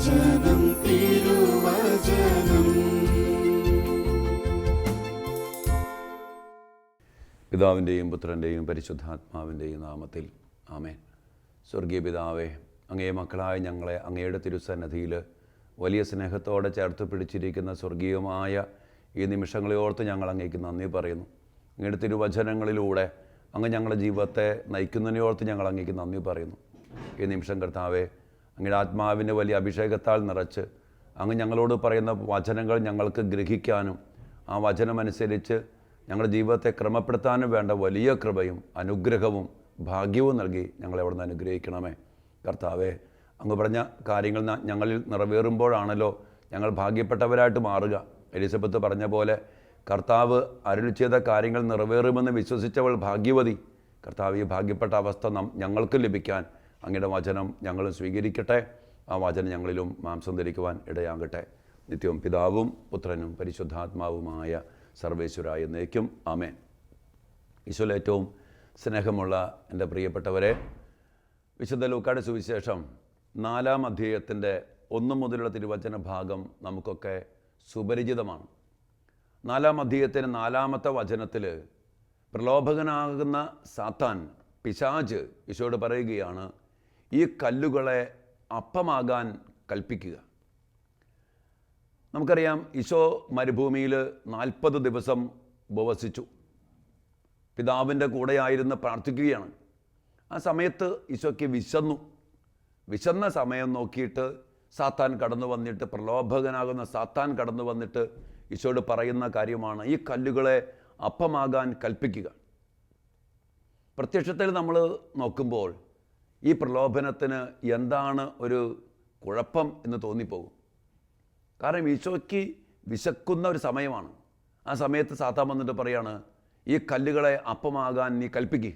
തിരുവചനം തിരുവചനം. പിതാവിന്റെയും പുത്രന്റെയും പരിശുദ്ധാത്മാവിന്റെയും നാമത്തിൽ ആമേൻ. സ്വർഗീയ പിതാവേ അങ്ങേ മക്കളായ ഞങ്ങളെ അങ്ങയുടെ തിരുസന്നധിയിൽ വലിയ സ്നേഹത്തോടെ ചേർത്ത് പിടിച്ചിരിക്കുന്ന സ്വർഗീയമായ ഈ നിമിഷങ്ങളെ ഓർത്ത് ഞങ്ങൾ അങ്ങേക്ക് നന്ദി പറയുന്നു. അങ്ങയുടെ തിരുവചനങ്ങളിലൂടെ അങ്ങ് ഞങ്ങളുടെ ജീവിതത്തെ നയിക്കുന്നതിനെ ഓർത്ത് ഞങ്ങൾ അങ്ങേക്ക് നന്ദി പറയുന്നു. ഈ നിമിഷം കർത്താവേ അങ്ങയുടെ ആത്മാവിന്റെ വലിയ അഭിഷേകത്താൽ നിറച്ച് അങ്ങ് ഞങ്ങളോട് പറയുന്ന വചനങ്ങൾ ഞങ്ങൾക്ക് ഗ്രഹിക്കാനും ആ വചനമനുസരിച്ച് ഞങ്ങളുടെ ജീവിതത്തെ ക്രമപ്പെടുത്താനും വേണ്ട വലിയ കൃപയും അനുഗ്രഹവും ഭാഗ്യവും നൽകി ഞങ്ങളെ അവിടെ നിന്ന് അനുഗ്രഹിക്കണമേ. കർത്താവേ അങ്ങ് പറഞ്ഞ കാര്യങ്ങൾ ഞങ്ങളിൽ നിറവേറുമ്പോഴാണല്ലോ ഞങ്ങൾ ഭാഗ്യപ്പെട്ടവരായിട്ട് മാറുക. എലിസബത്ത് പറഞ്ഞ പോലെ കർത്താവ് അരുളി ചെയ്ത കാര്യങ്ങൾ നിറവേറുമെന്ന് വിശ്വസിച്ചവൾ ഭാഗ്യവതി. കർത്താവ് ഈ ഭാഗ്യപ്പെട്ട അവസ്ഥ ഞങ്ങൾക്ക് ലഭിക്കാൻ അങ്ങയുടെ വചനം ഞങ്ങൾ സ്വീകരിക്കട്ടെ. ആ വചനം ഞങ്ങളിലും മാംസം ധരിക്കുവാൻ ഇടയാകട്ടെ. നിത്യവും പിതാവും പുത്രനും പരിശുദ്ധാത്മാവുമായ സർവേശ്വരായ എന്നേക്കും ആമേൻ. ഈശോലേറ്റവും സ്നേഹമുള്ള എന്റെ പ്രിയപ്പെട്ടവരെ വിശുദ്ധ ലൂക്കാട് സുവിശേഷം നാലാം അധ്യായത്തിന്റെ ഒന്നു മുതലുള്ള തിരുവചന ഭാഗം നമുക്കൊക്കെ സുപരിചിതമാണ്. നാലാം അധ്യായത്തിന് നാലാമത്തെ വചനത്തിൽ പ്രലോഭകനാകുന്ന സാത്താൻ പിശാജ് ഈശോയോട് പറയുകയാണ് ഈ കല്ലുകളെ അപ്പമാകാൻ കൽപ്പിക്കുക. നമുക്കറിയാം ഈശോ മരുഭൂമിയിൽ നാൽപ്പത് ദിവസം ഉപവസിച്ചു. പിതാവിന്റെ കൂടെയായിരുന്ന് പ്രാർത്ഥിക്കുകയാണ്. ആ സമയത്ത് ഈശോയ്ക്ക് വിശന്നു. വിശന്ന സമയം നോക്കിയിട്ട് സാത്താൻ കടന്നു വന്നിട്ട് പ്രലോഭകനാകുന്ന സാത്താൻ കടന്നു വന്നിട്ട് ഈശോയോട് പറയുന്ന കാര്യമാണ് ഈ കല്ലുകളെ അപ്പമാകാൻ കൽപ്പിക്കുക. പ്രത്യക്ഷത്തിൽ നമ്മൾ നോക്കുമ്പോൾ ഈ പ്രലോഭനത്തിന് എന്താണ് ഒരു കുഴപ്പം എന്ന് തോന്നിപ്പോകും. കാരണം ഈശോയ്ക്ക് വിശക്കുന്ന ഒരു സമയമാണ്. ആ സമയത്ത് സാത്താൻ വന്നിട്ട് പറയാണ് ഈ കല്ലുകളെ അപ്പമാകാൻ നീ കൽപ്പിക്കുക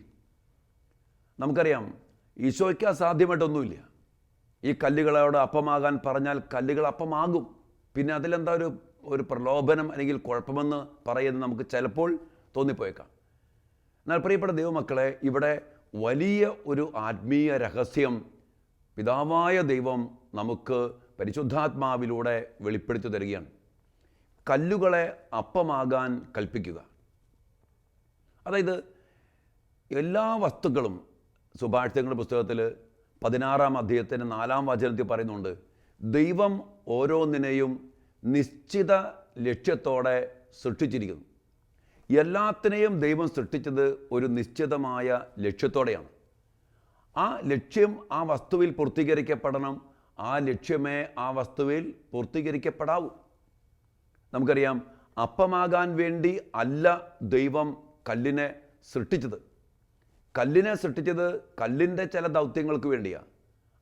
നമുക്കറിയാം ഈശോയ്ക്ക് അസാധ്യമായിട്ടൊന്നുമില്ല. ഈ കല്ലുകളോട് അപ്പമാകാൻ പറഞ്ഞാൽ കല്ലുകൾ അപ്പമാകും. പിന്നെ അതിലെന്താ ഒരു ഒരു പ്രലോഭനം അല്ലെങ്കിൽ കുഴപ്പമെന്ന് പറയുന്നത് നമുക്ക് ചിലപ്പോൾ തോന്നിപ്പോയേക്കാം. എന്നാൽ പ്രിയപ്പെട്ട ദൈവമക്കളെ ഇവിടെ വലിയ ഒരു ആത്മീയ രഹസ്യം പിതാവായ ദൈവം നമുക്ക് പരിശുദ്ധാത്മാവിലൂടെ വെളിപ്പെടുത്തി തരികയാണ്. കല്ലുകളെ അപ്പമാകാൻ കൽപ്പിക്കുക. അതായത് എല്ലാ വസ്തുക്കളും സുഭാഷിതങ്ങളുടെ പുസ്തകത്തിൽ പതിനാറാം അധ്യായത്തിന്റെ നാലാം വചനത്തിൽ പറയുന്നുണ്ട് ദൈവം ഓരോന്നിനെയും നിശ്ചിത ലക്ഷ്യത്തോടെ സൃഷ്ടിച്ചിരിക്കുന്നു. എല്ലാത്തിനെയും ദൈവം സൃഷ്ടിച്ചത് ഒരു നിശ്ചിതമായ ലക്ഷ്യത്തോടെയാണ്. ആ ലക്ഷ്യം ആ വസ്തുവിൽ പൂർത്തീകരിക്കപ്പെടണം. ആ ലക്ഷ്യമേ ആ വസ്തുവിൽ പൂർത്തീകരിക്കപ്പെടാവൂ. നമുക്കറിയാം അപ്പമാകാൻ വേണ്ടി അല്ല ദൈവം കല്ലിനെ സൃഷ്ടിച്ചത്. കല്ലിനെ സൃഷ്ടിച്ചത് കല്ലിന്റെ ചില ദൗത്യങ്ങൾക്ക് വേണ്ടിയാണ്.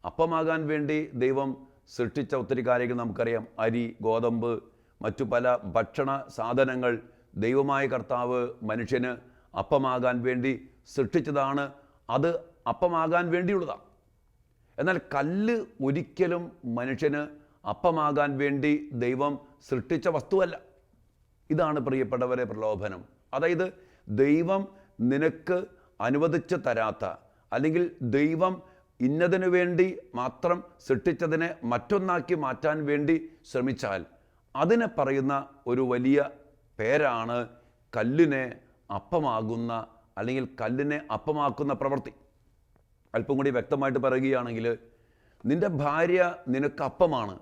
അപ്പമാകാൻ വേണ്ടി ദൈവം സൃഷ്ടിച്ച ഒത്തിരി കാര്യങ്ങൾ നമുക്കറിയാം. അരി ഗോതമ്പ് മറ്റു പല ഭക്ഷണ സാധനങ്ങൾ ദൈവമായ കർത്താവ് മനുഷ്യന് അപ്പമാകാൻ വേണ്ടി സൃഷ്ടിച്ചതാണ്. അത് അപ്പമാകാൻ വേണ്ടിയുള്ളതാണ്. എന്നാൽ കല്ല് ഒരിക്കലും മനുഷ്യന് അപ്പമാകാൻ വേണ്ടി ദൈവം സൃഷ്ടിച്ച വസ്തുവല്ല. ഇതാണ് പ്രിയപ്പെട്ടവരെ പ്രലോഭനം. അതായത് ദൈവം നിനക്ക് അനുവദിച്ച് തരാത്ത അല്ലെങ്കിൽ ദൈവം ഇന്നതിനു വേണ്ടി മാത്രം സൃഷ്ടിച്ചതിനെ മറ്റൊന്നാക്കി മാറ്റാൻ വേണ്ടി ശ്രമിച്ചാൽ അതിനെ പറയുന്ന ഒരു വലിയ പേരാണ് കല്ലിനെ അപ്പമാകുന്ന അല്ലെങ്കിൽ കല്ലിനെ അപ്പമാക്കുന്ന പ്രവൃത്തി. അല്പം കൂടി വ്യക്തമായിട്ട് പറയുകയാണെങ്കിൽ നിന്റെ ഭാര്യ നിനക്ക് അപ്പമാണ്.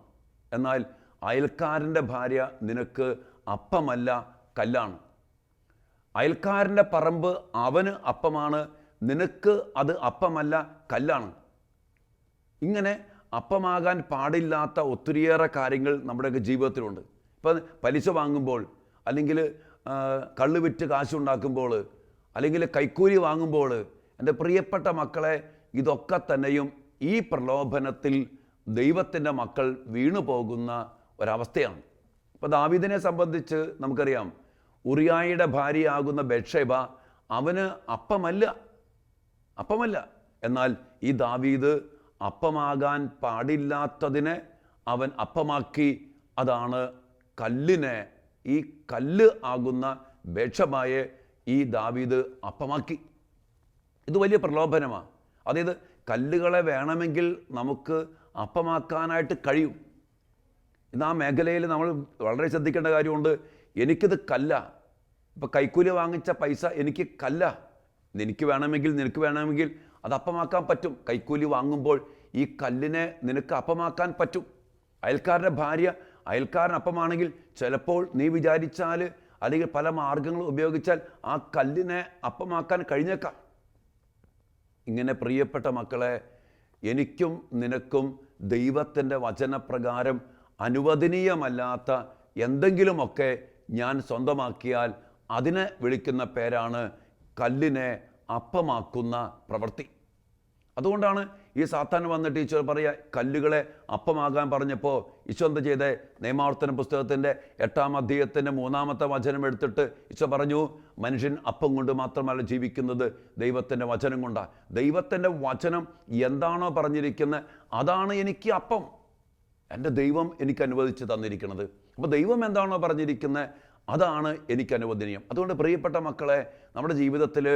എന്നാൽ അയൽക്കാരന്റെ ഭാര്യ നിനക്ക് അപ്പമല്ല കല്ലാണ്. അയൽക്കാരന്റെ പറമ്പ് അവന് അപ്പമാണ് നിനക്ക് അത് അപ്പമല്ല കല്ലാണ്. ഇങ്ങനെ അപ്പമാകാൻ പാടില്ലാത്ത ഒത്തിരിയേറെ കാര്യങ്ങൾ നമ്മുടെയൊക്കെ ജീവിതത്തിലുണ്ട്. ഇപ്പം പലിശ വാങ്ങുമ്പോൾ അല്ലെങ്കിൽ കള്ള് വിറ്റ് കാശുണ്ടാക്കുമ്പോൾ അല്ലെങ്കിൽ കൈക്കൂലി വാങ്ങുമ്പോൾ എന്റെ പ്രിയപ്പെട്ട മക്കളെ ഇതൊക്കെ തന്നെയും ഈ പ്രലോഭനത്തിൽ ദൈവത്തിന്റെ മക്കൾ വീണു പോകുന്ന ഒരവസ്ഥയാണ്. ഇപ്പോൾ ദാവിദിനെ സംബന്ധിച്ച് നമുക്കറിയാം ഉറിയായിയുടെ ഭാര്യയാകുന്ന ബക്ഷേബ അവന് അപ്പമല്ല. അപ്പമല്ല. എന്നാൽ ഈ ദാവീദ് അപ്പമാകാൻ പാടില്ലാത്തതിനെ അവൻ അപ്പമാക്കി. അതാണ് കല്ലിനെ ഈ കല്ല് ആകുന്ന ബേക്ഷമായെ ഈ ദാവീദ് അപ്പമാക്കി. ഇത് വലിയ പ്രലോഭനമാണ് അതായത് കല്ലുകളെ വേണമെങ്കിൽ നമുക്ക് അപ്പമാക്കാനായിട്ട് കഴിയും. ഇന്ന് ആ മേഖലയിൽ നമ്മൾ വളരെ ശ്രദ്ധിക്കേണ്ട കാര്യമുണ്ട്. എനിക്കിത് കല്ല. ഇപ്പം കൈക്കൂലി വാങ്ങിച്ച പൈസ എനിക്ക് കല്ല. നിനക്ക് വേണമെങ്കിൽ നിനക്ക് വേണമെങ്കിൽ അത് അപ്പമാക്കാൻ പറ്റും. കൈക്കൂലി വാങ്ങുമ്പോൾ ഈ കല്ലിനെ നിനക്ക് അപ്പമാക്കാൻ പറ്റും. അയൽക്കാരന്റെ ഭാര്യ അയൽക്കാരൻ അപ്പമാണെങ്കിൽ ചിലപ്പോൾ നീ വിചാരിച്ചാൽ അല്ലെങ്കിൽ പല മാർഗങ്ങൾ ഉപയോഗിച്ചാൽ ആ കല്ലിനെ അപ്പമാക്കാൻ കഴിഞ്ഞേക്കാം. ഇങ്ങനെ പ്രിയപ്പെട്ട മക്കളെ എനിക്കും നിനക്കും ദൈവത്തിന്റെ വചനപ്രകാരം അനുവദനീയമല്ലാത്ത എന്തെങ്കിലുമൊക്കെ ഞാൻ സ്വന്തമാക്കിയാൽ അതിനെ വിളിക്കുന്ന പേരാണ് കല്ലിനെ അപ്പമാക്കുന്ന പ്രവൃത്തി. അതുകൊണ്ടാണ് ഈ സാത്താൻ വന്നിട്ട് ഈശോ പറയുക കല്ലുകളെ അപ്പമാകാൻ പറഞ്ഞപ്പോൾ ഈശോ എന്ത് ചെയ്തേ? നിയമാവർത്തന പുസ്തകത്തിന്റെ എട്ടാം അധ്യയത്തിന്റെ മൂന്നാമത്തെ വചനം എടുത്തിട്ട് ഈശോ പറഞ്ഞു മനുഷ്യൻ അപ്പം കൊണ്ട് മാത്രമല്ല ജീവിക്കുന്നത് ദൈവത്തിന്റെ വചനം കൊണ്ടാണ് ദൈവത്തിന്റെ വചനം എന്താണോ പറഞ്ഞിരിക്കുന്നത് അതാണ് എനിക്ക് അപ്പം. എന്റെ ദൈവം എനിക്ക് അനുവദിച്ച് തന്നിരിക്കുന്നത്. അപ്പോൾ ദൈവം എന്താണോ പറഞ്ഞിരിക്കുന്നത് അതാണ് എനിക്ക് അനുവദനീയം. അതുകൊണ്ട് പ്രിയപ്പെട്ട മക്കളെ നമ്മുടെ ജീവിതത്തിൽ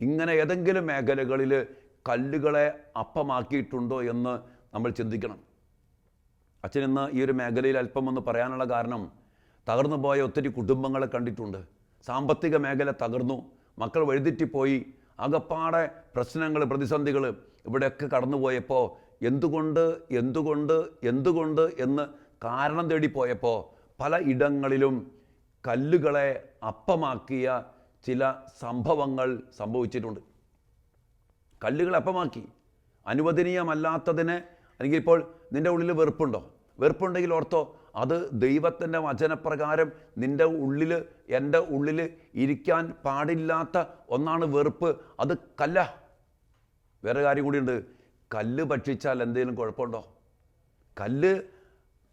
ഇങ്ങനെ ഏതെങ്കിലും മേഖലകളിൽ കല്ലുകളെ അപ്പമാക്കിയിട്ടുണ്ടോ എന്ന് നമ്മൾ ചിന്തിക്കണം. അച്ഛൻ ഇന്ന് ഈ ഒരു മേഖലയിൽ അല്പം ഒന്ന് പറയാനുള്ള കാരണം തകർന്നു പോയ ഒത്തിരി കുടുംബങ്ങളെ കണ്ടിട്ടുണ്ട്. സാമ്പത്തിക മേഖല തകർന്നു മക്കൾ വഴിതെറ്റിപ്പോയി അകപ്പാടെ പ്രശ്നങ്ങൾ പ്രതിസന്ധികൾ ഇവിടെയൊക്കെ കടന്നുപോയപ്പോൾ എന്തുകൊണ്ട് എന്തുകൊണ്ട് എന്തുകൊണ്ട് എന്ന് കാരണം തേടിപ്പോയപ്പോൾ പല ഇടങ്ങളിലും കല്ലുകളെ അപ്പമാക്കിയ ചില സംഭവങ്ങൾ സംഭവിച്ചിട്ടുണ്ട്. കല്ലുകൾ അപ്പമാക്കി. അനുവദനീയമല്ലാത്തതിനെ അല്ലെങ്കിൽ ഇപ്പോൾ നിന്റെ ഉള്ളിൽ വെറുപ്പുണ്ടോ? വെറുപ്പുണ്ടെങ്കിൽ ഓർത്തോ അത് ദൈവത്തിന്റെ വചനപ്രകാരം നിന്റെ ഉള്ളിൽ എന്റെ ഉള്ളിൽ ഇരിക്കാൻ പാടില്ലാത്ത ഒന്നാണ് വെറുപ്പ്. അത് കല്ല. വേറെ കാര്യം കൂടിയുണ്ട്. കല്ല് ഭക്ഷിച്ചാൽ എന്തെങ്കിലും കുഴപ്പമുണ്ടോ? കല്ല്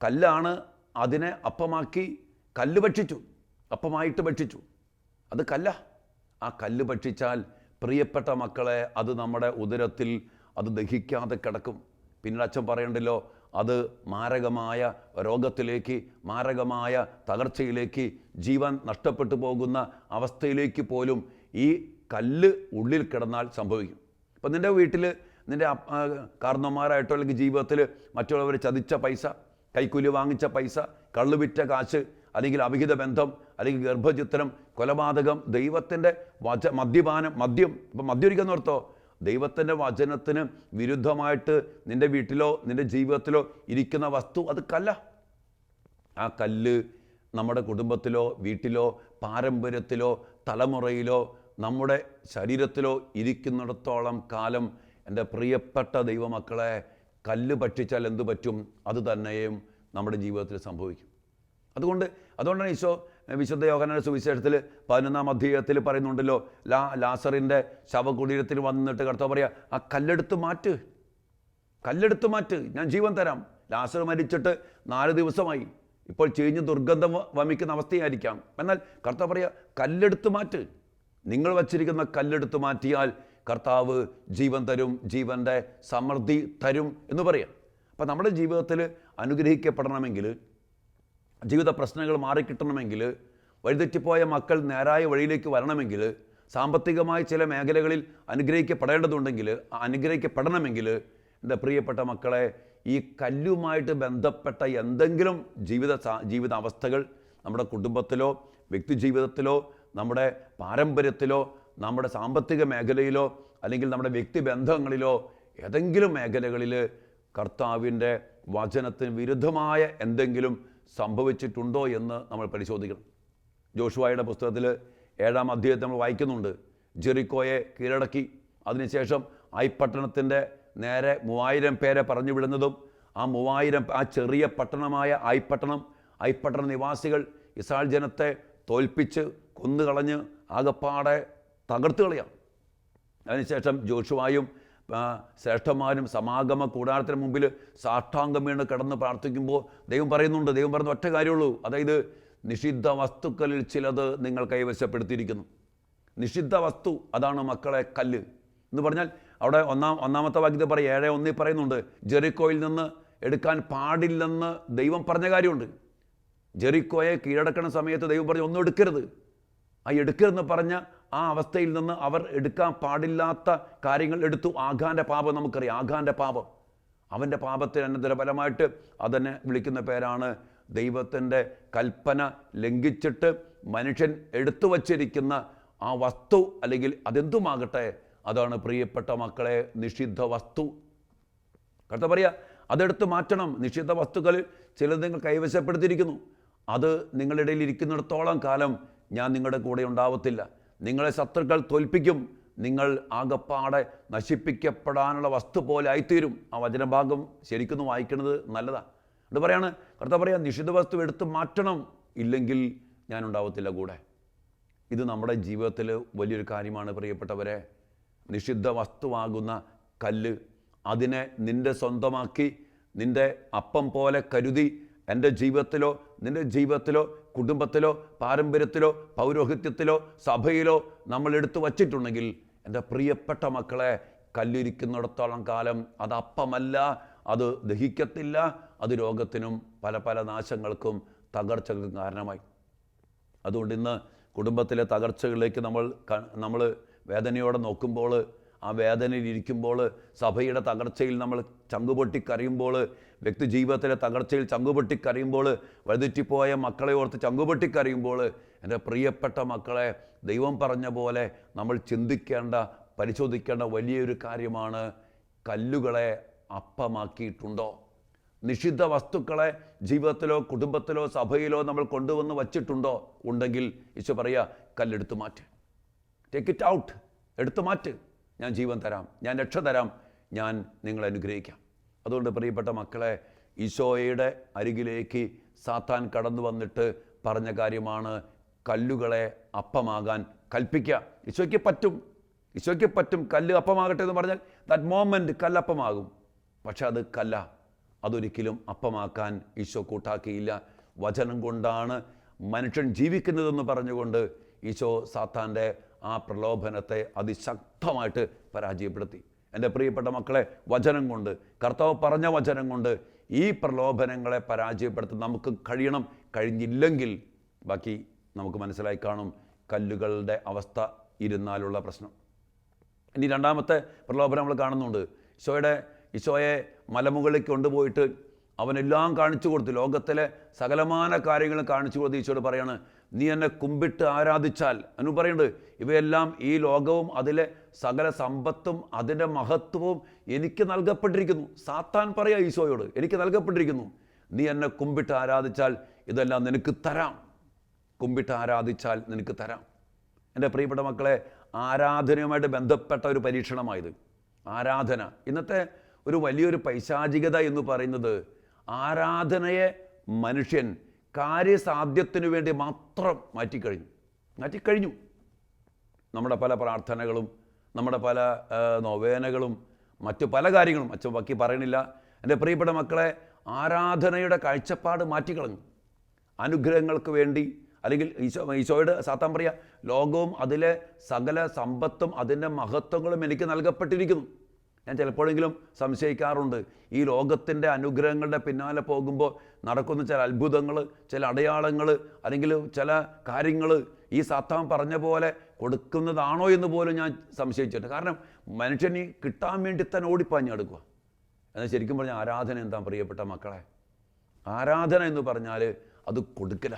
കല്ലാണ് അതിനെ അപ്പമാക്കി കല്ല് ഭക്ഷിച്ചു. അപ്പമായിട്ട് ഭക്ഷിച്ചു. അത് കല്ല. ആ കല്ല് ഭക്ഷിച്ചാൽ പ്രിയപ്പെട്ട മക്കളെ അത് നമ്മുടെ ഉദരത്തിൽ അത് ദഹിക്കാതെ കിടക്കും. പിന്നീട് അച്ഛൻ പറയണ്ടല്ലോ അത് മാരകമായ രോഗത്തിലേക്ക് മാരകമായ തകർച്ചയിലേക്ക് ജീവൻ നഷ്ടപ്പെട്ടു പോകുന്ന അവസ്ഥയിലേക്ക് പോലും ഈ കല്ല് ഉള്ളിൽ കിടന്നാൽ സംഭവിക്കും. ഇപ്പം നിന്റെ വീട്ടിൽ നിന്റെ അപ്പ- അല്ലെങ്കിൽ ജീവിതത്തിൽ മറ്റുള്ളവർ ചതിച്ച പൈസ കൈക്കൂലി വാങ്ങിച്ച പൈസ കള്ളുവിറ്റ കാശ് അല്ലെങ്കിൽ അവിഹിത ബന്ധം അല്ലെങ്കിൽ ഗർഭചിത്രം കൊലപാതകം ദൈവത്തിന്റെ വച മദ്യപാനം മദ്യം ഇപ്പം മദ്യൊരിക്കുന്ന ഓർത്തോ? ദൈവത്തിന്റെ വചനത്തിന് വിരുദ്ധമായിട്ട് നിന്റെ വീട്ടിലോ നിന്റെ ജീവിതത്തിലോ ഇരിക്കുന്ന വസ്തു അത് കല്ല. ആ കല്ല് നമ്മുടെ കുടുംബത്തിലോ വീട്ടിലോ പാരമ്പര്യത്തിലോ തലമുറയിലോ നമ്മുടെ ശരീരത്തിലോ ഇരിക്കുന്നിടത്തോളം കാലം എന്റെ പ്രിയപ്പെട്ട ദൈവമക്കളെ കല്ല് ഭക്ഷിച്ചാൽ എന്തു പറ്റും? അത് തന്നെയും നമ്മുടെ ജീവിതത്തിൽ സംഭവിക്കും. അതുകൊണ്ട് അതുകൊണ്ടാണ് ഈശോ വിശുദ്ധ യോഗനാന സുവിശേഷത്തിൽ പതിനൊന്നാം അധ്യായത്തിൽ പറയുന്നുണ്ടല്ലോ ലാ ലാസറിന്റെ ശവകുടീരത്തിൽ വന്നിട്ട് കർത്താവ് പറയുക ആ കല്ലെടുത്ത് മാറ്റ് കല്ലെടുത്ത് മാറ്റ് ഞാൻ ജീവൻ തരാം. ലാസർ മരിച്ചിട്ട് നാല് ദിവസമായി. ഇപ്പോൾ ചീഞ്ഞ് ദുർഗന്ധം വമിക്കുന്ന അവസ്ഥയായിരിക്കാം. എന്നാൽ കർത്താവ് പറയുക കല്ലെടുത്ത് മാറ്റ്. നിങ്ങൾ വച്ചിരിക്കുന്ന കല്ലെടുത്ത് മാറ്റിയാൽ കർത്താവ് ജീവൻ തരും ജീവന്റെ സമൃദ്ധി തരും എന്ന് പറയാം. അപ്പം നമ്മുടെ ജീവിതത്തിൽ അനുഗ്രഹിക്കപ്പെടണമെങ്കിൽ ജീവിത പ്രശ്നങ്ങൾ മാറിക്കിട്ടണമെങ്കിൽ വഴിതെറ്റിപ്പോയ മക്കൾ നേരായ വഴിയിലേക്ക് വരണമെങ്കിൽ സാമ്പത്തികമായി ചില മേഖലകളിൽ അനുഗ്രഹിക്കപ്പെടേണ്ടതുണ്ടെങ്കിൽ അനുഗ്രഹിക്കപ്പെടണമെങ്കിൽ എന്റെ പ്രിയപ്പെട്ട മക്കളെ ഈ കല്ലുമായിട്ട് ബന്ധപ്പെട്ട എന്തെങ്കിലും ജീവിത ജീവിതാവസ്ഥകൾ നമ്മുടെ കുടുംബത്തിലോ വ്യക്തി ജീവിതത്തിലോ നമ്മുടെ പാരമ്പര്യത്തിലോ നമ്മുടെ സാമ്പത്തിക മേഖലയിലോ അല്ലെങ്കിൽ നമ്മുടെ വ്യക്തി ബന്ധങ്ങളിലോ ഏതെങ്കിലും മേഖലകളിൽ കർത്താവിന്റെ വചനത്തിന് വിരുദ്ധമായ എന്തെങ്കിലും സംഭവിച്ചിട്ടുണ്ടോ എന്ന് നമ്മൾ പരിശോധിക്കണം. ജോഷുവായുടെ പുസ്തകത്തിൽ ഏഴാം അധ്യായത്തിൽ നമ്മൾ വായിക്കുന്നുണ്ട്. ജെറിക്കോയെ കീഴടക്കി. അതിനുശേഷം ഐ പട്ടണത്തിന്റെ നേരെ മൂവായിരം പേരെ പറഞ്ഞു വിടുന്നതും ആ മൂവായിരം ആ ചെറിയ പട്ടണമായ ഐ പട്ടണം ഐ പട്ടണ നിവാസികൾ ഇസ്രായേൽ ജനത്തെ തോൽപ്പിച്ച് കൊന്നുകളഞ്ഞ് ആകപ്പാടെ തകർത്ത് കളയാം അതിനുശേഷം ജോഷുവായും ശ്രേഷ്ഠന്മാരും സമാഗമ കൂടാരത്തിന് മുമ്പിൽ സാഷ്ടാംഗം വീണ് കിടന്ന് പ്രാർത്ഥിക്കുമ്പോൾ ദൈവം പറയുന്നുണ്ട് ദൈവം പറയുന്ന ഒറ്റ കാര്യമുള്ളൂ. അതായത് നിഷിദ്ധ വസ്തുക്കളിൽ ചിലത് നിങ്ങൾ കൈവശപ്പെടുത്തിയിരിക്കുന്നു. നിഷിദ്ധ വസ്തു അതാണ് മക്കളെ കല്ല്. എന്ന് പറഞ്ഞാൽ അവിടെ ഒന്നാം ഒന്നാമത്തെ വാക്യത്തിൽ പറയും ഏഴ് ഒന്നിൽ പറയുന്നുണ്ട് ജെറിക്കോയിൽ നിന്ന് എടുക്കാൻ പാടില്ലെന്ന് ദൈവം പറഞ്ഞ കാര്യമുണ്ട്. ജെറിക്കോയെ കീഴടക്കണ സമയത്ത് ദൈവം പറഞ്ഞു ഒന്നും എടുക്കരുത്. ആ എടുക്കരുതെന്ന് പറഞ്ഞ ആ അവസ്ഥയിൽ നിന്ന് അവർ എടുക്കാൻ പാടില്ലാത്ത കാര്യങ്ങൾ എടുത്തു. ആഘാന്റെ പാപം നമുക്കറിയാം. ആഘാന്റെ പാപം. അവന്റെ പാപത്തിന് അനന്തര ഫലമായിട്ട് അതിനെ വിളിക്കുന്ന പേരാണ്. ദൈവത്തിന്റെ കൽപ്പന ലംഘിച്ചിട്ട് മനുഷ്യൻ എടുത്തു വച്ചിരിക്കുന്ന ആ വസ്തു അല്ലെങ്കിൽ അതെന്തുമാകട്ടെ അതാണ് പ്രിയപ്പെട്ട മക്കളെ നിഷിദ്ധ വസ്തു. കേട്ടോ പറയുക അതെടുത്ത് മാറ്റണം. നിഷിദ്ധ വസ്തുക്കളിൽ ചിലത് നിങ്ങൾ കൈവശപ്പെടുത്തിയിരിക്കുന്നു. അത് നിങ്ങളുടെ ഇടയിൽ ഇരിക്കുന്നിടത്തോളം കാലം ഞാൻ നിങ്ങളുടെ കൂടെ ഉണ്ടാവത്തില്ല. നിങ്ങളെ ശത്രുക്കൾ തോൽപ്പിക്കും. നിങ്ങൾ ആകപ്പാടെ നശിപ്പിക്കപ്പെടാനുള്ള വസ്തു പോലെ ആയിത്തീരും. ആ വചനഭാഗം ശരിക്കും വായിക്കുന്നത് നല്ലതാണ് അത് പറയാണ് കർത്താവ് പറയാം നിഷിദ്ധ വസ്തു എടുത്തു മാറ്റണം. ഇല്ലെങ്കിൽ ഞാൻ ഉണ്ടാവത്തില്ല കൂടെ. ഇത് നമ്മുടെ ജീവിതത്തിൽ വലിയൊരു കാര്യമാണ് പ്രിയപ്പെട്ടവരെ. നിഷിദ്ധ വസ്തുവാകുന്ന കല്ല് അതിനെ നിന്റെ സ്വന്തമാക്കി നിന്റെ അപ്പം പോലെ കരുതി എന്റെ ജീവിതത്തിലോ നിന്റെ ജീവിതത്തിലോ കുടുംബത്തിലോ പാരമ്പര്യത്തിലോ പൗരോഹിത്യത്തിലോ സഭയിലോ നമ്മൾ എടുത്തു വച്ചിട്ടുണ്ടെങ്കിൽ എന്റെ പ്രിയപ്പെട്ട മക്കളെ കല്ലിരിക്കുന്നിടത്തോളം കാലം അത് അപ്പമല്ല അത് ദഹിക്കത്തില്ല അത് രോഗത്തിനും പല പല നാശങ്ങൾക്കും തകർച്ചകൾക്കും കാരണമായി. അതുകൊണ്ട് ഇന്ന് കുടുംബത്തിലെ തകർച്ചകളിലേക്ക് നമ്മൾ നമ്മൾ വേദനയോടെ നോക്കുമ്പോൾ ആ വേദനയിൽ ഇരിക്കുമ്പോൾ സഭയുടെ തകർച്ചയിൽ നമ്മൾ ചങ്കുപൊട്ടി കരയുമ്പോൾ വ്യക്തി ജീവിതത്തിലെ തകർച്ചയിൽ ചങ്കുപൊട്ടി കരയുമ്പോൾ വഴുതിറ്റിപ്പോയ മക്കളെ ഓർത്ത് ചങ്കുപൊട്ടി കരയുമ്പോൾ എന്റെ പ്രിയപ്പെട്ട മക്കളെ ദൈവം പറഞ്ഞ പോലെ നമ്മൾ ചിന്തിക്കേണ്ട പരിശോധിക്കേണ്ട വലിയൊരു കാര്യമാണ് കല്ലുകളെ അപ്പമാക്കിയിട്ടുണ്ടോ? നിഷിദ്ധ വസ്തുക്കളെ ജീവിതത്തിലോ കുടുംബത്തിലോ സഭയിലോ നമ്മൾ കൊണ്ടുവന്ന് വച്ചിട്ടുണ്ടോ? ഉണ്ടെങ്കിൽ ഈശോ പറയുക കല്ലെടുത്ത് മാറ്റ്. ടേക്ക് ഇറ്റ് ഔട്ട് എടുത്തു മാറ്റ്. ഞാൻ ജീവൻ തരാം ഞാൻ രക്ഷ തരാം ഞാൻ നിങ്ങളെ അനുഗ്രഹിക്കാം. അതുകൊണ്ട് പ്രിയപ്പെട്ട മക്കളെ ഈശോയുടെ അരികിലേക്ക് സാത്താൻ കടന്നു വന്നിട്ട് പറഞ്ഞ കാര്യമാണ് കല്ലുകളെ അപ്പമാകാൻ കൽപ്പിക്കുക. ഈശോയ്ക്ക് പറ്റും ഈശോയ്ക്ക് പറ്റും കല്ല് അപ്പമാകട്ടെ എന്ന് പറഞ്ഞാൽ ദാറ്റ് മോമെന്റ് കല്ലപ്പമാകും. പക്ഷെ അത് കല്ല അതൊരിക്കലും അപ്പമാക്കാൻ ഈശോ കൂട്ടാക്കിയില്ല. വചനം കൊണ്ടാണ് മനുഷ്യൻ ജീവിക്കുന്നതെന്ന് പറഞ്ഞുകൊണ്ട് ഈശോ സാത്താന്റെ ആ പ്രലോഭനത്തെ അതിശക്തമായിട്ട് പരാജയപ്പെടുത്തി. എന്റെ പ്രിയപ്പെട്ട മക്കളെ വചനം കൊണ്ട് കർത്താവ് പറഞ്ഞ വചനം കൊണ്ട് ഈ പ്രലോഭനങ്ങളെ പരാജയപ്പെടുത്താൻ നമുക്ക് കഴിയണം. കഴിഞ്ഞില്ലെങ്കിൽ ബാക്കി നമുക്ക് മനസ്സിലായി കാണും കല്ലുകളുടെ അവസ്ഥ ഇരുന്നാലുള്ള പ്രശ്നം. ഇനി രണ്ടാമത്തെ പ്രലോഭനം നമ്മൾ കാണുന്നുണ്ട്. ഈശോയുടെ ഈശോയെ മലമുകളിൽ കൊണ്ടുപോയിട്ട് അവനെല്ലാം കാണിച്ചു കൊടുത്തു. ലോകത്തിലെ സകലമാന കാര്യങ്ങളും കാണിച്ചു കൊടുത്ത് ഈശോയോട് പറയാണ് നീ എന്നെ കുമ്പിട്ട് ആരാധിച്ചാൽ. എന്ന് പറയുന്നുണ്ട് ഇവയെല്ലാം ഈ ലോകവും അതിലെ സകല സമ്പത്തും അതിന്റെ മഹത്വവും എനിക്ക് നൽകപ്പെട്ടിരിക്കുന്നു. സാത്താൻ പറയാ ഈശോയോട് എനിക്ക് നൽകപ്പെട്ടിരിക്കുന്നു. നീ എന്നെ കുമ്പിട്ട് ആരാധിച്ചാൽ ഇതെല്ലാം നിനക്ക് തരാം. കുമ്പിട്ട് ആരാധിച്ചാൽ നിനക്ക് തരാം. എന്റെ പ്രിയപ്പെട്ട മക്കളെ ആരാധനയുമായിട്ട് ബന്ധപ്പെട്ട ഒരു പരീക്ഷണമായത്. ആരാധന. ഇന്നത്തെ ഒരു വലിയൊരു പൈശാചികത എന്ന് പറയുന്നത് ആരാധനയെ മനുഷ്യൻ കാര്യസാധ്യത്തിനു വേണ്ടി മാത്രം മാറ്റിക്കഴിഞ്ഞു. മാറ്റിക്കഴിഞ്ഞു. നമ്മുടെ പല പ്രാർത്ഥനകളും നമ്മുടെ പല നൊവേനകളും മറ്റു പല കാര്യങ്ങളും അച്ഛൻ ബാക്കി പറയണില്ല. എന്റെ പ്രിയപ്പെട്ട മക്കളെ ആരാധനയുടെ കാഴ്ചപ്പാട് മാറ്റിക്കളഞ്ഞു. അനുഗ്രഹങ്ങൾക്ക് വേണ്ടി അല്ലെങ്കിൽ ഈശോ ഈശോയുടെ സാത്താൻ പറയുക ലോകവും അതിലെ സകല സമ്പത്തും അതിന്റെ മഹത്വങ്ങളും എനിക്ക് നൽകപ്പെട്ടിരിക്കുന്നു. ഞാൻ ചിലപ്പോഴെങ്കിലും സംശയിക്കാറുണ്ട്. ഈ ലോകത്തിന്റെ അനുഗ്രഹങ്ങളുടെ പിന്നാലെ പോകുമ്പോൾ നടക്കുന്ന ചില അത്ഭുതങ്ങൾ ചില അടയാളങ്ങൾ അല്ലെങ്കിൽ ചില കാര്യങ്ങൾ ഈ സാത്താൻ പറഞ്ഞ പോലെ കൊടുക്കുന്നതാണോ എന്ന് പോലും ഞാൻ സംശയിച്ചിട്ട് കാരണം മനുഷ്യന് കിട്ടാൻ വേണ്ടി തന്നെ ഓടിപ്പാഞ്ഞ് എടുക്കുക എന്നാൽ ശരിക്കും പറഞ്ഞാൽ ആരാധന എന്താ പ്രിയപ്പെട്ട മക്കളെ? ആരാധന എന്ന് പറഞ്ഞാൽ അത് കൊടുക്കല.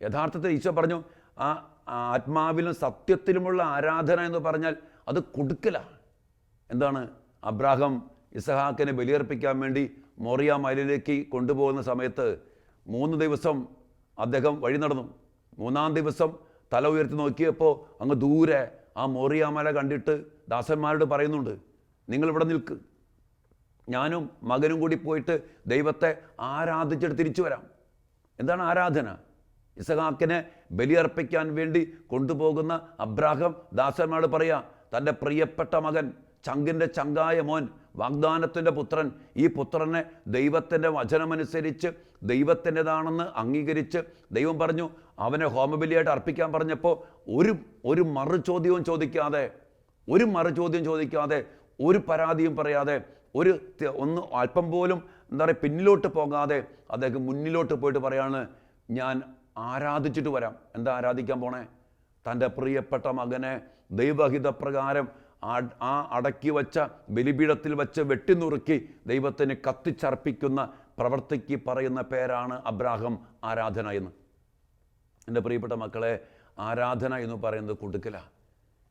യഥാർത്ഥത്തിൽ ഈശോ പറഞ്ഞു ആ ആത്മാവിലും സത്യത്തിലുമുള്ള ആരാധന എന്ന് പറഞ്ഞാൽ അത് കൊടുക്കലാണ് എന്താണ് അബ്രാഹം ഇസഹാക്കിനെ ബലിയർപ്പിക്കാൻ വേണ്ടി മോറിയ മലയിലേക്ക് കൊണ്ടുപോകുന്ന സമയത്ത് മൂന്ന് ദിവസം അദ്ദേഹം വഴി നടന്നു. മൂന്നാം ദിവസം തല ഉയർത്തി നോക്കിയപ്പോൾ അങ്ങ് ദൂരെ ആ മോറിയ മല കണ്ടിട്ട് ദാസന്മാരോട് പറയുന്നുണ്ട് നിങ്ങളിവിടെ നിൽക്ക്. ഞാനും മകനും കൂടി പോയിട്ട് ദൈവത്തെ ആരാധിച്ചിട്ട് തിരിച്ചു വരാം. എന്താണ് ആരാധന? ഇസഹാക്കിനെ ബലിയർപ്പിക്കാൻ വേണ്ടി കൊണ്ടുപോകുന്ന അബ്രാഹം ദാസന്മാരോട് പറയാ തന്റെ പ്രിയപ്പെട്ട മകൻ ചങ്കിന്റെ ചങ്കായ മോൻ വാഗ്ദാനത്തിന്റെ പുത്രൻ. ഈ പുത്രനെ ദൈവത്തിന്റെ വചനമനുസരിച്ച് ദൈവത്തിന്റെതാണെന്ന് അംഗീകരിച്ച് ദൈവം പറഞ്ഞു അവനെ ഹോമബലിയായിട്ട് അർപ്പിക്കാൻ പറഞ്ഞപ്പോൾ ഒരു ഒരു മറു ചോദ്യവും ചോദിക്കാതെ ഒരു മറു ചോദ്യം ചോദിക്കാതെ ഒരു പരാതിയും പറയാതെ ഒരു ഒന്ന് അല്പം പോലും എന്താ പറയുക പിന്നിലോട്ട് പോകാതെ അദ്ദേഹം മുന്നിലോട്ട് പോയിട്ട് പറയാണ് ഞാൻ ആരാധിച്ചിട്ട് വരാം. എന്താ ആരാധിക്കാൻ പോണേ? തന്റെ പ്രിയപ്പെട്ട മകനെ ദൈവഹിതപ്രകാരം ആ- അടക്കി വച്ച ബലിപീഠത്തിൽ വെച്ച് വെട്ടിനുറുക്കി ദൈവത്തിന് കത്തിച്ചർപ്പിക്കുന്ന പ്രവർത്തിക്ക് പറയുന്ന പേരാണ് അബ്രാഹം ആരാധന എന്ന്. എന്റെ പ്രിയപ്പെട്ട മക്കളെ ആരാധന എന്ന് പറയുന്നത് കൊടുക്കല.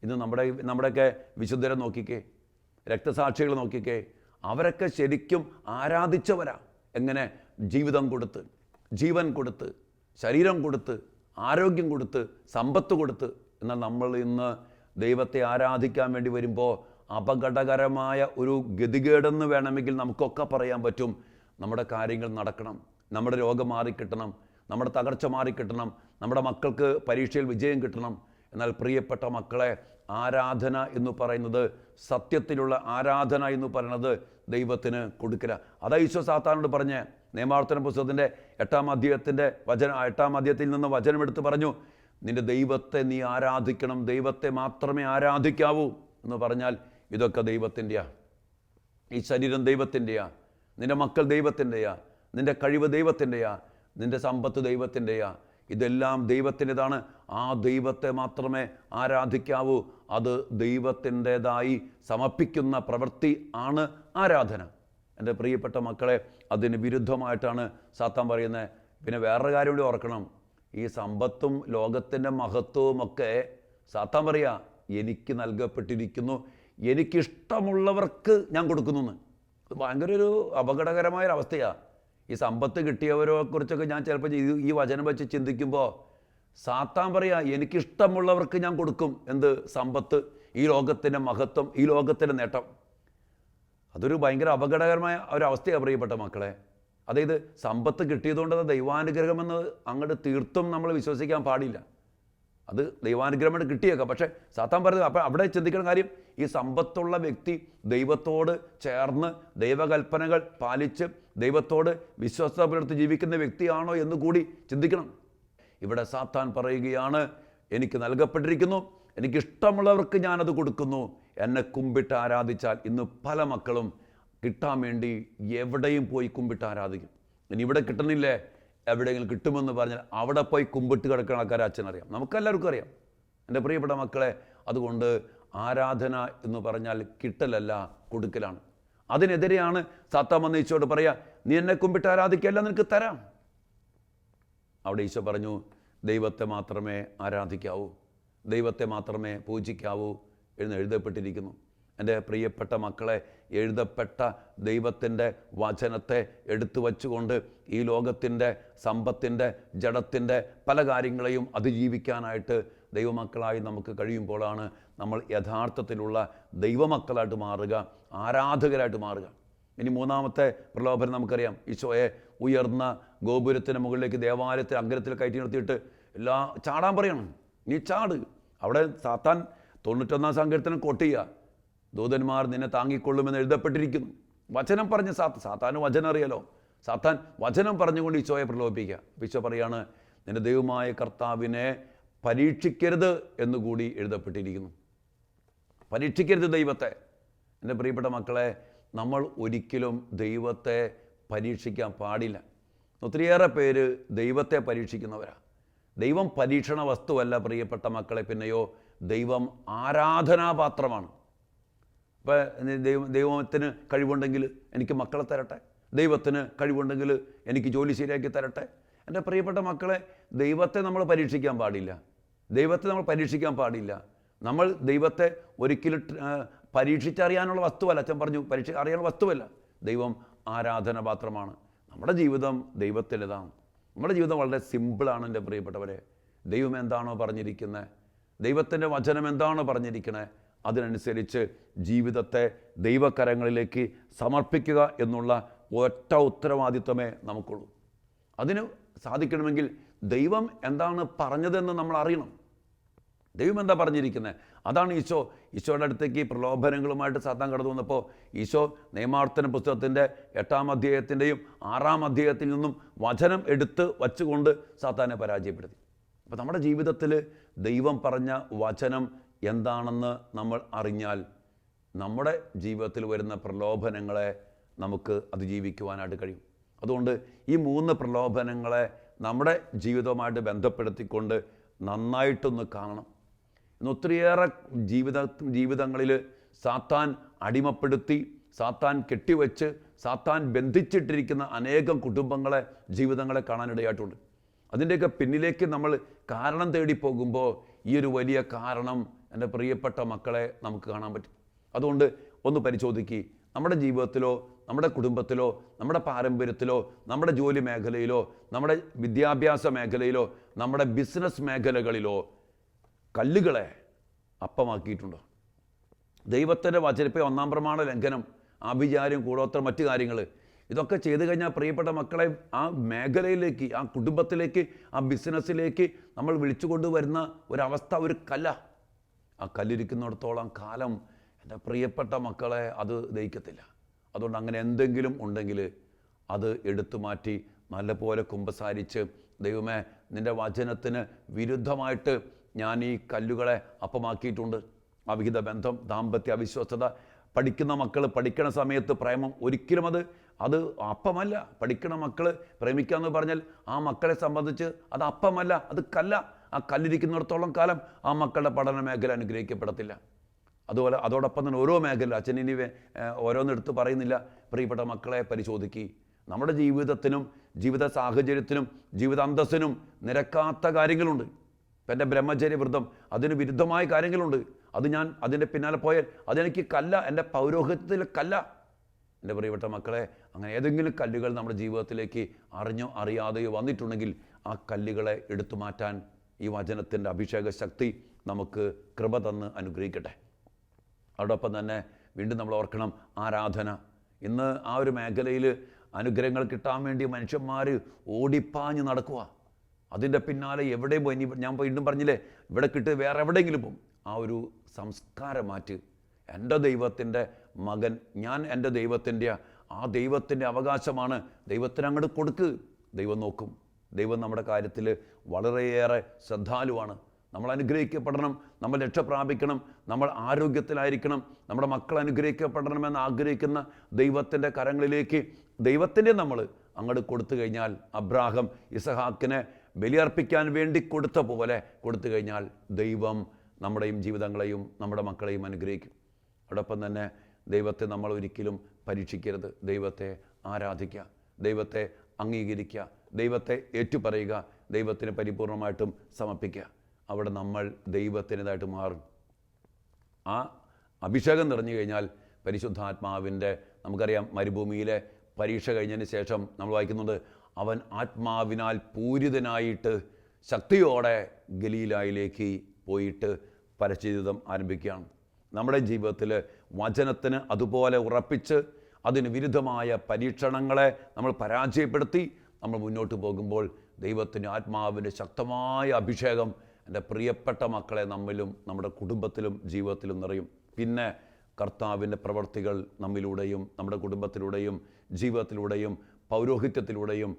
ഇന്ന് നമ്മുടെ നമ്മുടെയൊക്കെ വിശുദ്ധരെ നോക്കിക്കേ രക്തസാക്ഷികൾ നോക്കിക്കേ അവരൊക്കെ ശരിക്കും ആരാധിച്ചവരാ. എങ്ങനെ? ജീവിതം കൊടുത്ത് ജീവൻ കൊടുത്ത് ശരീരം കൊടുത്ത് ആരോഗ്യം കൊടുത്ത് സമ്പത്ത് കൊടുത്ത്. എന്നാൽ നമ്മൾ ഇന്ന് ദൈവത്തെ ആരാധിക്കാൻ വേണ്ടി വരുമ്പോൾ അപകടകരമായ ഒരു ഗതികേടെന്ന് വേണമെങ്കിൽ നമുക്കൊക്കെ പറയാൻ പറ്റും. നമ്മുടെ കാര്യങ്ങൾ നടക്കണം. നമ്മുടെ രോഗം മാറിക്കിട്ടണം. നമ്മുടെ തകർച്ച മാറിക്കിട്ടണം. നമ്മുടെ മക്കൾക്ക് പരീക്ഷയിൽ വിജയം കിട്ടണം. എന്നാൽ പ്രിയപ്പെട്ട മക്കളെ ആരാധന എന്ന് പറയുന്നത് സത്യത്തിലുള്ള ആരാധന എന്ന് പറയുന്നത് ദൈവത്തിന് കൊടുക്കില്ല അതാ ഈശോ സാത്താനോട് പറഞ്ഞ് നിയമാവർത്തന പുസ്തകത്തിന്റെ എട്ടാം അധ്യായത്തിന്റെ വചന എട്ടാം അധ്യായത്തിൽ നിന്ന് വചനമെടുത്ത് പറഞ്ഞു നിന്റെ ദൈവത്തെ നീ ആരാധിക്കണം ദൈവത്തെ മാത്രമേ ആരാധിക്കാവൂ എന്ന് പറഞ്ഞാൽ ഇതൊക്കെ ദൈവത്തിന്റെയാ. ഈ ശരീരം ദൈവത്തിന്റെയാ നിന്റെ മക്കൾ ദൈവത്തിന്റെയാ നിന്റെ കഴിവ് ദൈവത്തിന്റെയാ നിന്റെ സമ്പത്ത് ദൈവത്തിന്റെയാ. ഇതെല്ലാം ദൈവത്തിന്റെതാണ്. ആ ദൈവത്തെ മാത്രമേ ആരാധിക്കാവൂ. അത് ദൈവത്തിന്റെതായി സമർപ്പിക്കുന്ന പ്രവൃത്തി ആണ് ആരാധന. എന്റെ പ്രിയപ്പെട്ട മക്കളെ അതിന് വിരുദ്ധമായിട്ടാണ് സാത്താൻ പറയുന്നത്. പിന്നെ വേറൊരു കാര്യം കൂടി ഓർക്കണം. ഈ സമ്പത്തും ലോകത്തിന്റെ മഹത്വവും ഒക്കെ സാത്താൻ പറയാ എനിക്ക് നൽകപ്പെട്ടിരിക്കുന്നു. എനിക്കിഷ്ടമുള്ളവർക്ക് ഞാൻ കൊടുക്കുന്നു എന്ന് അത് ഭയങ്കര ഒരു അപകടകരമായ ഒരു അവസ്ഥയാണ് ഈ സമ്പത്ത് കിട്ടിയവരെ കുറിച്ചൊക്കെ ഞാൻ ചിലപ്പോൾ ഈ വചനം വെച്ച് ചിന്തിക്കുമ്പോൾ സാത്താൻ പറയാ എനിക്കിഷ്ടമുള്ളവർക്ക് ഞാൻ കൊടുക്കും എന്ത് സമ്പത്ത് ഈ ലോകത്തിന്റെ മഹത്വം ഈ ലോകത്തിന്റെ നേട്ടം. അതൊരു ഭയങ്കര അപകടകരമായ ഒരു പ്രിയപ്പെട്ട മക്കളെ. അതായത് സമ്പത്ത് കിട്ടിയതുകൊണ്ട് അത് ദൈവാനുഗ്രഹമെന്ന് അങ്ങോട്ട് തീർത്തും നമ്മൾ വിശ്വസിക്കാൻ പാടില്ല. അത് ദൈവാനുഗ്രഹമായിട്ട് കിട്ടിയേക്കാം. പക്ഷേ സാത്താൻ പറഞ്ഞത് അപ്പം അവിടെ ചിന്തിക്കുന്ന കാര്യം ഈ സമ്പത്തുള്ള വ്യക്തി ദൈവത്തോട് ചേർന്ന് ദൈവകൽപ്പനകൾ പാലിച്ച് ദൈവത്തോട് വിശ്വസ്ത പുലർത്തി ജീവിക്കുന്ന വ്യക്തിയാണോ എന്ന് കൂടി ചിന്തിക്കണം. ഇവിടെ സാത്താൻ പറയുകയാണ് എനിക്ക് നൽകപ്പെട്ടിരിക്കുന്നു എനിക്കിഷ്ടമുള്ളവർക്ക് ഞാനത് കൊടുക്കുന്നു. എന്നെ കുമ്പിട്ട് ആരാധിച്ചാൽ ഇന്ന് പല മക്കളും കിട്ടാൻ വേണ്ടി എവിടെയും പോയി കുമ്പിട്ട് ആരാധിക്കും. ഇനി ഇവിടെ കിട്ടണില്ലേ എവിടെയെങ്കിലും കിട്ടുമെന്ന് പറഞ്ഞാൽ അവിടെ പോയി കുമ്പിട്ട് കിടക്കുന്ന ആൾക്കാരെ അച്ഛനറിയാം നമുക്കെല്ലാവർക്കും അറിയാം. എന്റെ പ്രിയപ്പെട്ട മക്കളെ അതുകൊണ്ട് ആരാധന എന്ന് പറഞ്ഞാൽ കിട്ടലല്ല കൊടുക്കലാണ്. അതിനെതിരെയാണ് സാത്താൻ വന്ന് ഈശോട് പറയാ നീ എന്നെ കുമ്പിട്ട് ആരാധിക്കല്ല നിനക്ക് തരാം. അവിടെ ഈശോ പറഞ്ഞു ദൈവത്തെ മാത്രമേ ആരാധിക്കാവൂ ദൈവത്തെ മാത്രമേ പൂജിക്കാവൂ എന്ന് എഴുതപ്പെട്ടിരിക്കുന്നു. എന്റെ പ്രിയപ്പെട്ട മക്കളെ എഴുതപ്പെട്ട ദൈവത്തിന്റെ വചനത്തെ എടുത്തു വച്ചുകൊണ്ട് ഈ ലോകത്തിന്റെ സമ്പത്തിന്റെ ജഡത്തിന്റെ പല കാര്യങ്ങളെയും അതിജീവിക്കാനായിട്ട് ദൈവമക്കളായി നമുക്ക് കഴിയുമ്പോഴാണ് നമ്മൾ യഥാർത്ഥത്തിലുള്ള ദൈവമക്കളായിട്ട് മാറുക ആരാധകരായിട്ട് മാറുക. ഇനി മൂന്നാമത്തെ പ്രലോഭനം നമുക്കറിയാം. ഈശോയെ ഉയർന്ന ഗോപുരത്തിന് മുകളിലേക്ക് ദേവാലയത്തിൽ അഗ്രത്തിൽ കയറ്റി നിർത്തിയിട്ട് എല്ലാ ചാടാൻ പറയണം. നീ ചാട്. അവിടെ സാത്താൻ തൊണ്ണൂറ്റൊന്നാം സങ്കീർത്തനം കൊട്ടിയ ദൂതന്മാർ നിന്നെ താങ്ങിക്കൊള്ളുമെന്ന് എഴുതപ്പെട്ടിരിക്കുന്നു. വചനം പറഞ്ഞ് സാത്ത് സാത്താന് വചനം അറിയാലോ? സാത്താൻ വചനം പറഞ്ഞുകൊണ്ട് ഈശോയെ പ്രലോഭിപ്പിക്കുക. ഈശോ പറയാണ് നിന്റെ ദൈവമായ കർത്താവിനെ പരീക്ഷിക്കരുത് എന്നുകൂടി എഴുതപ്പെട്ടിരിക്കുന്നു. പരീക്ഷിക്കരുത് ദൈവത്തെ. എന്റെ പ്രിയപ്പെട്ട മക്കളെ നമ്മൾ ഒരിക്കലും ദൈവത്തെ പരീക്ഷിക്കാൻ പാടില്ല. ഒത്തിരിയേറെ പേര് ദൈവത്തെ പരീക്ഷിക്കുന്നവരാണ് ദൈവം പരീക്ഷണ വസ്തുവല്ല പ്രിയപ്പെട്ട മക്കളെ പിന്നെയോ ദൈവം ആരാധനാപാത്രമാണ്. ഇപ്പം ദൈവം ദൈവത്തിന് കഴിവുണ്ടെങ്കിൽ എനിക്ക് മക്കളെ തരട്ടെ. ദൈവത്തിന് കഴിവുണ്ടെങ്കിൽ എനിക്ക് ജോലി ശരിയാക്കി തരട്ടെ. എന്റെ പ്രിയപ്പെട്ട മക്കളെ ദൈവത്തെ നമ്മൾ പരീക്ഷിക്കാൻ പാടില്ല. ദൈവത്തെ നമ്മൾ പരീക്ഷിക്കാൻ പാടില്ല. നമ്മൾ ദൈവത്തെ ഒരിക്കലും പരീക്ഷിച്ചറിയാനുള്ള വസ്തുവല്ല. അച്ഛൻ പറഞ്ഞു പരീക്ഷ അറിയാനുള്ള വസ്തുവല്ല. ദൈവം ആരാധന പാത്രമാണ് നമ്മുടെ ജീവിതം ദൈവത്തിലതാണ് നമ്മുടെ ജീവിതം വളരെ സിമ്പിളാണ് എന്റെ പ്രിയപ്പെട്ടവരെ. ദൈവം എന്താണോ പറഞ്ഞിരിക്കുന്നത്? ദൈവത്തിന്റെ വചനം എന്താണോ പറഞ്ഞിരിക്കുന്നത് അതിനനുസരിച്ച് ജീവിതത്തെ ദൈവകരങ്ങളിലേക്ക് സമർപ്പിക്കുക എന്നുള്ള ഒറ്റ ഉത്തരവാദിത്വമേ നമുക്കുള്ളൂ. അതിന് സാധിക്കണമെങ്കിൽ ദൈവം എന്താണ് പറഞ്ഞതെന്ന് നമ്മൾ അറിയണം. ദൈവം എന്താ പറഞ്ഞിരിക്കുന്നത് അതാണ് ഈശോ ഈശോയുടെ അടുത്തേക്ക് പ്രലോഭനങ്ങളുമായിട്ട് സാത്താൻ കടന്നു വന്നപ്പോൾ ഈശോ നിയമാർത്ഥന പുസ്തകത്തിന്റെ എട്ടാം അധ്യായത്തിന്റെയും ആറാം അധ്യായത്തിൽ നിന്നും വചനം എടുത്ത് വച്ചുകൊണ്ട് സാത്താനെ പരാജയപ്പെടുത്തി. അപ്പോൾ നമ്മുടെ ജീവിതത്തിൽ ദൈവം പറഞ്ഞ വചനം എന്താണെന്ന് നമ്മൾ അറിഞ്ഞാൽ നമ്മുടെ ജീവിതത്തിൽ വരുന്ന പ്രലോഭനങ്ങളെ നമുക്ക് അതിജീവിക്കുവാനായിട്ട് കഴിയും. അതുകൊണ്ട് ഈ മൂന്ന് പ്രലോഭനങ്ങളെ നമ്മുടെ ജീവിതവുമായിട്ട് ബന്ധപ്പെടുത്തിക്കൊണ്ട് നന്നായിട്ടൊന്ന് കാണണം. ഇന്ന് ഒത്തിരിയേറെ ജീവിത ജീവിതങ്ങളിൽ സാത്താൻ അടിമപ്പെടുത്തി സാത്താൻ കെട്ടിവെച്ച് സാത്താൻ ബന്ധിച്ചിട്ടിരിക്കുന്ന അനേകം കുടുംബങ്ങളെ ജീവിതങ്ങളെ കാണാനിടയായിട്ടുണ്ട്. അതിന്റെയൊക്കെ പിന്നിലേക്ക് നമ്മൾ കാരണം തേടി പോകുമ്പോൾ ഈ ഒരു വലിയ കാരണം എന്റെ പ്രിയപ്പെട്ട മക്കളെ നമുക്ക് കാണാൻ പറ്റും. അതുകൊണ്ട് ഒന്ന് പരിശോധിക്കുക നമ്മുടെ ജീവിതത്തിലോ നമ്മുടെ കുടുംബത്തിലോ നമ്മുടെ പാരമ്പര്യത്തിലോ നമ്മുടെ ജോലി മേഖലയിലോ നമ്മുടെ വിദ്യാഭ്യാസ മേഖലയിലോ നമ്മുടെ ബിസിനസ് മേഖലകളിലോ കല്ലുകളെ അപ്പമാക്കിയിട്ടുണ്ടോ? ദൈവത്തിന്റെ വചനപ്പെ ഒന്നാം പ്രമാണ ലംഘനം ആഭിചാര്യം കൂടോത്ര മറ്റു കാര്യങ്ങൾ ഇതൊക്കെ ചെയ്തു കഴിഞ്ഞാൽ പ്രിയപ്പെട്ട മക്കളെ ആ മേഖലയിലേക്ക് ആ കുടുംബത്തിലേക്ക് ആ ബിസിനസ്സിലേക്ക് നമ്മൾ വിളിച്ചു കൊണ്ടുവരുന്ന ഒരവസ്ഥ ഒരു കല്ല ആ കല്ലിരിക്കുന്നിടത്തോളം കാലം എന്റെ പ്രിയപ്പെട്ട മക്കളെ അത് ദഹിക്കത്തില്ല. അതുകൊണ്ട് അങ്ങനെ എന്തെങ്കിലും ഉണ്ടെങ്കിൽ അത് എടുത്തു മാറ്റി നല്ലപോലെ കുമ്പസാരിച്ച് ദൈവമേ നിന്റെ വചനത്തിന് വിരുദ്ധമായിട്ട് ഞാൻ ഈ കല്ലുകളെ അപ്പമാക്കിയിട്ടുണ്ട്. അവിഹിത ബന്ധം ദാമ്പത്യ അവിശ്വസ്തത പഠിക്കുന്ന മക്കൾ പഠിക്കണ സമയത്ത് പ്രേമം ഒരിക്കലും അത് അത് അപ്പമല്ല. പഠിക്കണ മക്കൾ പ്രേമിക്കുക എന്ന് പറഞ്ഞാൽ ആ മക്കളെ സംബന്ധിച്ച് അത് അപ്പമല്ല അത് കല്ല. ആ കല്ലിരിക്കുന്നിടത്തോളം കാലം ആ മക്കളുടെ പഠന മേഖല അനുഗ്രഹിക്കപ്പെടത്തില്ല. അതുപോലെ അതോടൊപ്പം തന്നെ ഓരോ മേഖല അച്ഛൻ ഇനി ഓരോന്നെടുത്ത് പറയുന്നില്ല. പ്രിയപ്പെട്ട മക്കളെ പരിശോധിക്കുക നമ്മുടെ ജീവിതത്തിനും ജീവിത സാഹചര്യത്തിനും ജീവിത അന്തസ്സിനും നിരക്കാത്ത കാര്യങ്ങളുണ്ട്. ഇപ്പം എന്റെ ബ്രഹ്മചര്യ വ്രതം അതിന് വിരുദ്ധമായ കാര്യങ്ങളുണ്ട്. അത് ഞാൻ അതിന്റെ പിന്നാലെ പോയാൽ അതെനിക്ക് കല്ല എന്റെ പൗരോഹിത്യത്തിലെ കല്ല. എന്റെ പ്രിയപ്പെട്ട മക്കളെ അങ്ങനെ ഏതെങ്കിലും കല്ലുകൾ നമ്മുടെ ജീവിതത്തിലേക്ക് അറിഞ്ഞോ അറിയാതെയോ വന്നിട്ടുണ്ടെങ്കിൽ ആ കല്ലുകളെ എടുത്തു മാറ്റാൻ ഈ വചനത്തിന്റെ അഭിഷേക ശക്തി നമുക്ക് കൃപ തന്ന് അനുഗ്രഹിക്കട്ടെ. അതോടൊപ്പം തന്നെ വീണ്ടും നമ്മൾ ഓർക്കണം ആരാധന. ഇന്ന് ആ ഒരു മേഖലയിൽ അനുഗ്രഹങ്ങൾ കിട്ടാൻ വേണ്ടി മനുഷ്യന്മാർ ഓടിപ്പാഞ്ഞ് നടക്കുക. അതിന്റെ പിന്നാലെ എവിടെ പോയി? ഇനി ഞാൻ വീണ്ടും പറഞ്ഞില്ലേ ഇവിടെ കിട്ട് വേറെ എവിടെയെങ്കിലും പോകും. ആ ഒരു സംസ്കാരം മാറ്റി. എന്റെ ദൈവത്തിന്റെ മകൻ ഞാൻ എന്റെ ദൈവത്തിന്റെ ആ ദൈവത്തിന്റെ അവകാശമാണ് ദൈവത്തിന് അങ്ങോട്ട് കൊടുക്ക്. ദൈവം നോക്കും. ദൈവം നമ്മുടെ കാര്യത്തിൽ വളരെയേറെ ശ്രദ്ധാലുവാണ്. നമ്മൾ അനുഗ്രഹിക്കപ്പെടണം നമ്മൾ രക്ഷ പ്രാപിക്കണം നമ്മൾ ആരോഗ്യത്തിലായിരിക്കണം നമ്മുടെ മക്കൾ അനുഗ്രഹിക്കപ്പെടണമെന്ന് ആഗ്രഹിക്കുന്ന ദൈവത്തിന്റെ കരങ്ങളിലേക്ക് ദൈവത്തിന്റെ നമ്മൾ അങ്ങോട്ട് കൊടുത്തു കഴിഞ്ഞാൽ അബ്രാഹം ഇസഹാക്കിനെ ബലിയർപ്പിക്കാൻ വേണ്ടി കൊടുത്ത പോലെ കൊടുത്തു കഴിഞ്ഞാൽ ദൈവം നമ്മുടെയും ജീവിതങ്ങളെയും നമ്മുടെ മക്കളെയും അനുഗ്രഹിക്കും. അതോടൊപ്പം തന്നെ ദൈവത്തെ നമ്മൾ ഒരിക്കലും പരീക്ഷിക്കരുത്. ദൈവത്തെ ആരാധിക്കുക. ദൈവത്തെ അംഗീകരിക്കുക. ദൈവത്തെ ഏറ്റുപറയുക ദൈവത്തിന് പരിപൂർണമായിട്ടും സമർപ്പിക്കുക. അവിടെ നമ്മൾ ദൈവത്തിന്റെതായിട്ട് മാറും. ആ അഭിഷേകം നിറഞ്ഞു കഴിഞ്ഞാൽ പരിശുദ്ധാത്മാവിന്റെ നമുക്കറിയാം മരുഭൂമിയിലെ പരീക്ഷ കഴിഞ്ഞതിന് ശേഷം നമ്മൾ വായിക്കുന്നുണ്ട് അവൻ ആത്മാവിനാൽ പൂരിതനായിട്ട് ശക്തിയോടെ ഗലീലായിലേക്ക് പോയിട്ട് പരചിതം ആരംഭിക്കുകയാണ്. നമ്മുടെ ജീവിതത്തിൽ വചനത്തിന് അതുപോലെ ഉറപ്പിച്ച് അതിന് വിരുദ്ധമായ പരീക്ഷണങ്ങളെ നമ്മൾ പരാജയപ്പെടുത്തി നമ്മൾ മുന്നോട്ട് പോകുമ്പോൾ ദൈവത്തിന്റെ ആത്മാവിന്റെ ശക്തമായ അഭിഷേകം എന്റെ പ്രിയപ്പെട്ട മക്കളെ നമ്മിലും നമ്മുടെ കുടുംബത്തിലും ജീവിതത്തിലും നിറയും. പിന്നെ കർത്താവിന്റെ പ്രവർത്തികൾ നമ്മിലൂടെയും നമ്മുടെ കുടുംബത്തിലൂടെയും ജീവിതത്തിലൂടെയും പൗരോഹിത്യത്തിലൂടെയും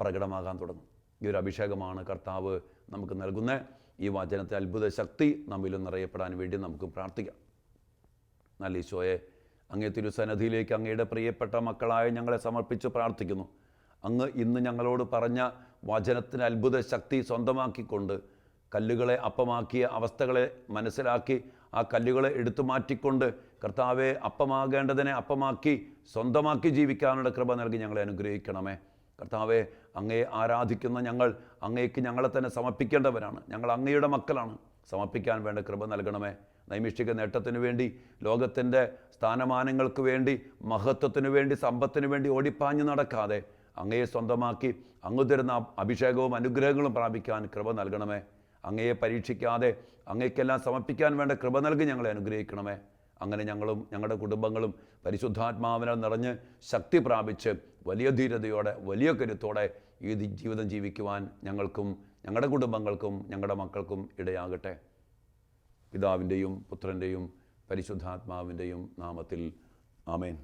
പ്രകടമാകാൻ തുടങ്ങും. ഈ ഒരു അഭിഷേകമാണ് കർത്താവ് നമുക്ക് നൽകുന്ന. ഈ വചനത്തെ അത്ഭുത ശക്തി നമ്മിലും നിറയപ്പെടാൻ വേണ്ടി നമുക്ക് പ്രാർത്ഥിക്കാം. നല്ല ഈശോയെ അങ്ങേ തിരുസന്നിധിയിലേക്ക് അങ്ങയുടെ പ്രിയപ്പെട്ട മക്കളായ ഞങ്ങളെ സമർപ്പിച്ച് പ്രാർത്ഥിക്കുന്നു. അങ്ങ് ഇന്ന് ഞങ്ങളോട് പറഞ്ഞ വചനത്തിന് അത്ഭുത ശക്തി സ്വന്തമാക്കിക്കൊണ്ട് കല്ലുകളെ അപ്പമാക്കിയ അവസ്ഥകളെ മനസ്സിലാക്കി ആ കല്ലുകളെ എടുത്തു മാറ്റിക്കൊണ്ട് കർത്താവെ അപ്പമാകേണ്ടതിനെ അപ്പമാക്കി സ്വന്തമാക്കി ജീവിക്കാനുള്ള കൃപ നൽകി ഞങ്ങളെ അനുഗ്രഹിക്കണമേ. കർത്താവെ അങ്ങയെ ആരാധിക്കുന്ന ഞങ്ങൾ അങ്ങേക്ക് ഞങ്ങളെ തന്നെ സമർപ്പിക്കേണ്ടവരാണ്. ഞങ്ങൾ അങ്ങയുടെ മക്കളാണ്. സമർപ്പിക്കാൻ വേണ്ട കൃപ നൽകണമേ. നൈമിഷ്ടിക നേട്ടത്തിന് വേണ്ടി ലോകത്തിന്റെ സ്ഥാനമാനങ്ങൾക്ക് വേണ്ടി മഹത്വത്തിന് വേണ്ടി സമ്പത്തിനു വേണ്ടി ഓടിപ്പാഞ്ഞു നടക്കാതെ അങ്ങയെ സ്വന്തമാക്കി അങ്ങ് തരുന്ന അഭിഷേകവും അനുഗ്രഹങ്ങളും പ്രാപിക്കാൻ കൃപ നൽകണമേ. അങ്ങയെ പരീക്ഷിക്കാതെ അങ്ങേക്കെല്ലാം സമർപ്പിക്കാൻ വേണ്ട കൃപ നൽകി ഞങ്ങളെ അനുഗ്രഹിക്കണമേ. അങ്ങനെ ഞങ്ങളും ഞങ്ങളുടെ കുടുംബങ്ങളും പരിശുദ്ധാത്മാവിനാൽ നിറഞ്ഞ് ശക്തി പ്രാപിച്ച് വലിയ ധീരതയോടെ വലിയ കരുത്തോടെ ഈ ജീവിതം ജീവിക്കുവാൻ ഞങ്ങൾക്കും ഞങ്ങളുടെ കുടുംബങ്ങൾക്കും ഞങ്ങളുടെ മക്കൾക്കും ഇടയാകട്ടെ. പിതാവിന്റെയും പുത്രന്റെയും പരിശുദ്ധാത്മാവിന്റെയും നാമത്തിൽ ആമേൻ.